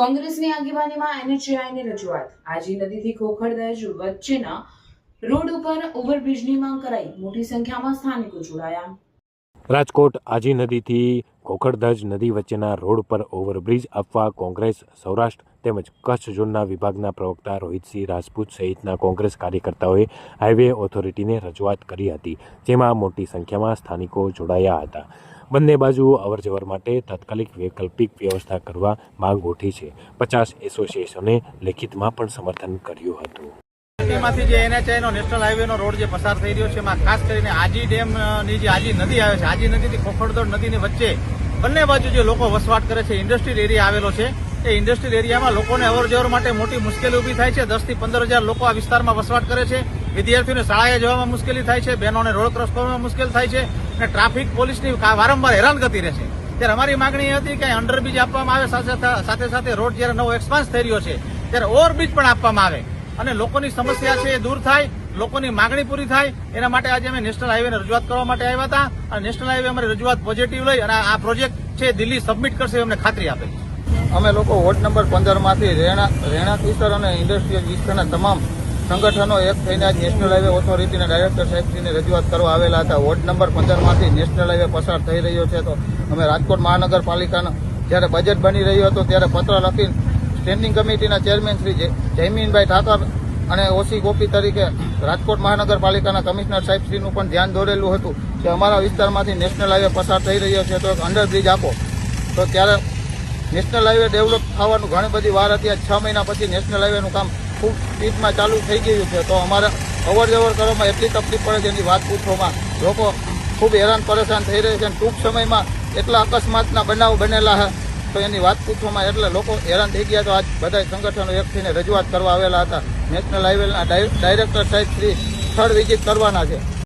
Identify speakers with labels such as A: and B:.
A: કોંગ્રેસની આગેવાનીમાં એનએચએઆઈની રજૂઆત. આજી નદીથી ખોખરદજ વચ્ચેના રોડ ઉપર ઓવરબ્રિજની માંગ કરાઈ. મોટી સંખ્યામાં સ્થાનિકો જોડાયા.
B: રાજકોટ આજી નદીથી ખોખરધજ નદી વચ્ચેના રોડ પર ઓવરબ્રિજ આપવા કોંગ્રેસ, સૌરાષ્ટ્ર તેમજ કચ્છ ઝોનના વિભાગના પ્રવક્તા રોહિતસિંહ રાજપૂત સહિતના કોંગ્રેસ કાર્યકર્તાઓએ હાઈવે ઓથોરિટીને રજૂઆત કરી હતી, જેમાં મોટી સંખ્યામાં સ્થાનિકો જોડાયા હતા. બંને બાજુ અવરજવર માટે તાત્કાલિક વૈકલ્પિક વ્યવસ્થા કરવા માંગ ઉઠી છે. પચાસ એસોસિએશને લેખિતમાં પણ સમર્થન કર્યું હતું.
C: એમાંથી જે એનએચઆઈ નો નેશનલ હાઈવે નો રોડ જે પસાર થઈ રહ્યો છે, એમાં ખાસ કરીને આજી ડેમની જે આજી નદી આવે છે, આજી નદીથી ખોખરદોડ નદીની વચ્ચે બંને બાજુ જે લોકો વસવાટ કરે છે, ઇન્ડસ્ટ્રીયલ એરિયા આવેલો છે એ ઇન્ડસ્ટ્રીયલ એરિયામાં લોકોને અવરજવર માટે મોટી મુશ્કેલી ઊભી થાય છે. દસથી પંદર હજાર લોકો આ વિસ્તારમાં વસવાટ કરે છે. વિદ્યાર્થીઓને શાળાએ જવામાં મુશ્કેલી થાય છે. બહેનોને રોડ ક્રોસ કરવામાં મુશ્કેલ થાય છે. અને ટ્રાફિક પોલીસની વારંવાર વારંવાર હેરાનગતિ રહે છે. ત્યારે અમારી માગણી હતી કે અંડરબ્રિજ આપવામાં આવે, સાથે સાથે રોડ જ્યારે નવો એક્સપાન્સ થઈ રહ્યો છે, ત્યારે ઓવરબ્રિજ પણ આપવામાં આવે. અને લોકોની સમસ્યા છે એ દૂર થાય, લોકોની માંગણી પૂરી થાય. એના માટે આજે અમે નેશનલ હાઈવે રજૂઆત કરવા માટે આવ્યા હતા. અને નેશનલ હાઈવે અમારી રજૂઆત પોઝિટિવ લઈ અને આ પ્રોજેક્ટ છે દિલ્હી સબમિટ કરશે એમને ખાતરી આપે છે.
D: અમે લોકો વોર્ડ નંબર પંદરમાંથી રેણા રહેણાંક વિસ્તાર અને ઇન્ડસ્ટ્રીયલ વિસ્તારના તમામ સંગઠનો એક થઈને આજ નેશનલ હાઈવે ઓથોરિટીના ડાયરેક્ટર સાહેબશ્રીને રજૂઆત કરવા આવેલા હતા. વોર્ડ નંબર પંદરમાંથી નેશનલ હાઈવે પસાર થઈ રહ્યો છે. તો અમે રાજકોટ મહાનગરપાલિકાનો, જ્યારે બજેટ બની રહ્યું હતું, ત્યારે પત્ર લખી સ્ટેન્ડિંગ કમિટીના ચેરમેન શ્રી જય- જયમીનભાઈ ઠાકર અને ઓસી ગોપી તરીકે રાજકોટ મહાનગરપાલિકાના કમિશનર સાહેબશ્રીનું પણ ધ્યાન દોરેલું હતું કે અમારા વિસ્તારમાંથી નેશનલ હાઈવે પસાર થઈ રહ્યો છે. તો એક અંડરબ્રિજ આપો. તો ત્યારે નેશનલ હાઈવે ડેવલપ થવાનું ઘણી બધી વાર હતી. છ મહિના પછી નેશનલ હાઈવેનું કામ ખૂબ સ્પીડમાં ચાલુ થઈ ગયું છે. તો અમારે અવર જવર કરવામાં એટલી તકલીફ પડે છે એની વાત પૂછવામાં. લોકો ખૂબ હેરાન પરેશાન થઈ રહ્યા છે અને ટૂંક સમયમાં એટલા અકસ્માતના બનાવ બનેલા છે. તો એની વાત પૂછવામાં એટલે લોકો હેરાન થઈ ગયા. તો આજ બધા સંગઠનો એક થઈને રજૂઆત કરવા આવેલા હતા. નેશનલ હાઈવેના ડાયરેક્ટર સાહેબ શ્રી સ્થળ વિઝિટ કરવાના છે.